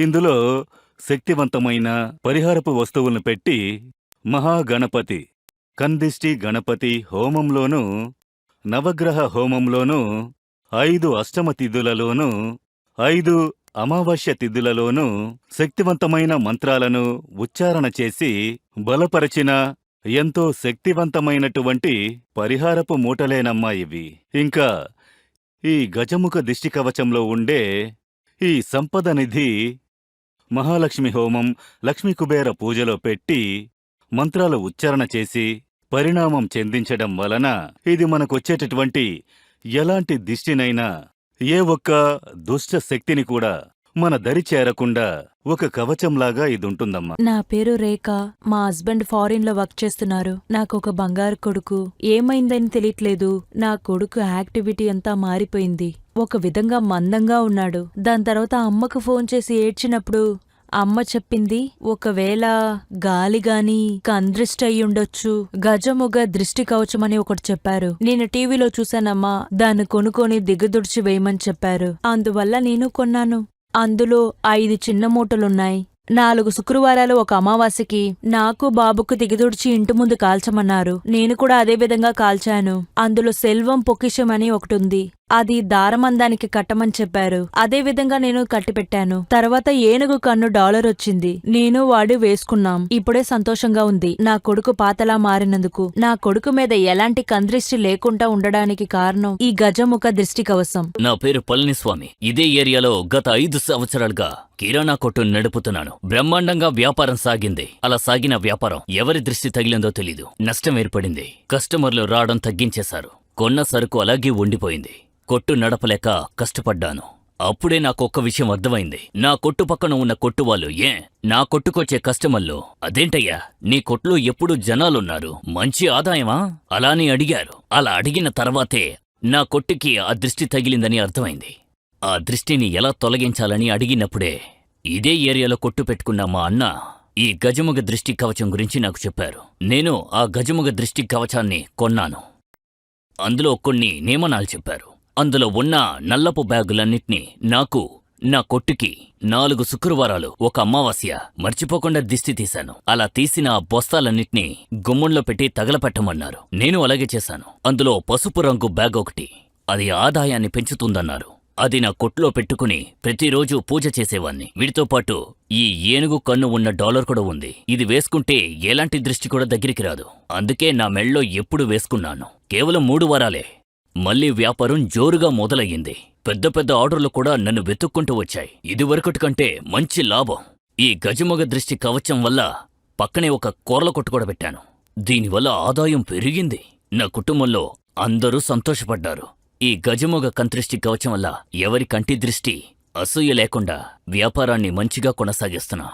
ఇందులో శక్తివంతమైన పరిహారపు వస్తువులను పెట్టి మహాగణపతి కందిష్టి గణపతి హోమంలోనూ నవగ్రహ హోమంలోనూ ఐదు అష్టమ తిథులలోనూ ఐదు అమావాస్య తిథులలోనూ శక్తివంతమైన మంత్రాలను ఉచ్చారణ చేసి బలపరచిన ఎంతో శక్తివంతమైనటువంటి పరిహారపు మూటలేనమ్మా ఇవి. ఇంకా ఈ గజముఖ దిష్టి కవచంలో ఉండే ఈ సంపద నిధి మహాలక్ష్మి హోమం లక్ష్మీ కుబేర పూజలో పెట్టి మంత్రాలు ఉచ్చారణ చేసి పరిణామం చెందించడం వలన ఇది మనకొచ్చేటటువంటి ఎలాంటి దిష్టినైనా ఏ ఒక్క దుష్ట శక్తిని కూడా మన దరి చేరకుండా ఒక కవచంలాగా ఇదుంటుందమ్మా. నా పేరు రేఖ. మా హస్బెండ్ ఫారిన్లో వర్క్ చేస్తున్నారు. నాకు ఒక బంగారు కొడుకు. ఏమైందని తెలియట్లేదు. నా కొడుకు యాక్టివిటీ అంతా మారిపోయింది. ఒక విధంగా మందంగా ఉన్నాడు. దాని తర్వాత అమ్మకు ఫోన్ చేసి ఏడ్చినప్పుడు అమ్మ చెప్పింది ఒకవేళ గాలి గాని కందృష్టి అయ్యుండొచ్చు గజముగ దృష్టి కవచం అని ఒకటి చెప్పారు. నేను టీవీలో చూశానమ్మా దాన్ని కొనుక్కొని దిగదుడిచి వేయమని చెప్పారు. అందువల్ల నేను కొన్నాను. అందులో ఐదు చిన్న మూటలున్నాయి. నాలుగు శుక్రవారాలు ఒక అమావాస్యకి నాకు బాబుకు దిగదుడిచి ఇంటి ముందు కాల్చమన్నారు. నేను కూడా అదే విధంగా కాల్చాను. అందులో సెల్వం పొకిషం అని ఒకటి ఉంది. అది దారమందానికి కట్టమని చెప్పారు. అదే విధంగా నేను కట్టిపెట్టాను. తర్వాత ఏనుగు కన్ను డాలర్ వచ్చింది. నేను వాడు వేసుకున్నాం. ఇప్పుడే సంతోషంగా ఉంది. నా కొడుకు పాతలా మారినందుకు. నా కొడుకు మీద ఎలాంటి కందృష్టి లేకుండా ఉండడానికి కారణం ఈ గజముఖ దృష్టి కవసం. నా పేరు పళనిస్వామి. ఇదే ఏరియాలో గత ఐదు సంవత్సరాలుగా కిరాణా కొట్టు నడుపుతున్నాను. బ్రహ్మాండంగా వ్యాపారం సాగింది. అలా సాగిన వ్యాపారం ఎవరి దృష్టి తగిలిందో తెలీదు. నష్టం ఏర్పడింది. కస్టమర్లు రావడం తగ్గించేశారు. కొన్న సరుకు అలాగే ఉండిపోయింది. కొట్టు నడపలేక కష్టపడ్డాను. అప్పుడే నాకొక్క విషయం అర్థమైంది. నా కొట్టు పక్కన ఉన్న కొట్టు వాళ్ళు ఏ నా కొట్టుకొచ్చే కస్టమర్లు అదేంటయ్యా నీ కొట్లో ఎప్పుడు జనాలున్నారు? మంచి ఆదాయమా? అలా అని అడిగారు. అలా అడిగిన తర్వాతే నా కొట్టుకి ఆ దృష్టి తగిలిందని అర్థమైంది. ఆ దృష్టిని ఎలా తొలగించాలని అడిగినప్పుడే ఇదే ఏరియాలో కొట్టు పెట్టుకున్న మా అన్న ఈ గజముగ దృష్టి కవచం గురించి నాకు చెప్పారు. నేను ఆ గజముగ దృష్టి కవచాన్ని కొన్నాను. అందులో కొన్ని నియమనాలు చెప్పారు. అందులో ఉన్న నల్లపు బ్యాగులన్నిటినీ నాకు నా కొట్టుకి నాలుగు శుక్రవారాలు ఒక అమావాస్య మర్చిపోకుండా దిష్టి తీశాను. అలా తీసిన ఆ బొస్తాలన్నిటినీ గుమ్మంలో పెట్టి తగలపెట్టమన్నారు. నేను అలాగే చేశాను. అందులో పసుపు రంగు బ్యాగ్ ఒకటి. అది ఆదాయాన్ని పెంచుతుందన్నారు. అది నా కొట్లో పెట్టుకుని ప్రతిరోజు పూజ చేసేవాణ్ణి. వీటితో పాటు ఈ ఏనుగు కన్ను ఉన్న డాలర్ కూడా ఉంది. ఇది వేసుకుంటే ఎలాంటి దృష్టి కూడా దగ్గరికి రాదు. అందుకే నా మెళ్ళో ఎప్పుడు వేసుకున్నాను. కేవలం మూడు వారాలే. మళ్ళీ వ్యాపారం జోరుగా మొదలయ్యింది. పెద్ద పెద్ద ఆర్డర్లు కూడా నన్ను వెతుక్కుంటూ వచ్చాయి. ఇదివరకటి కంటే మంచి లాభం. ఈ గజమగ దృష్టి కవచం వల్ల పక్కనే ఒక కూరల కొట్టు కూడా పెట్టాను. దీనివల్ల ఆదాయం పెరిగింది. నా కుటుంబంలో అందరూ సంతోషపడ్డారు. ఈ గజమొగ కంతృష్టి కవచం వల్ల ఎవరి కంటి దృష్టి అసూయ లేకుండా వ్యాపారాన్ని మంచిగా కొనసాగిస్తున్నా.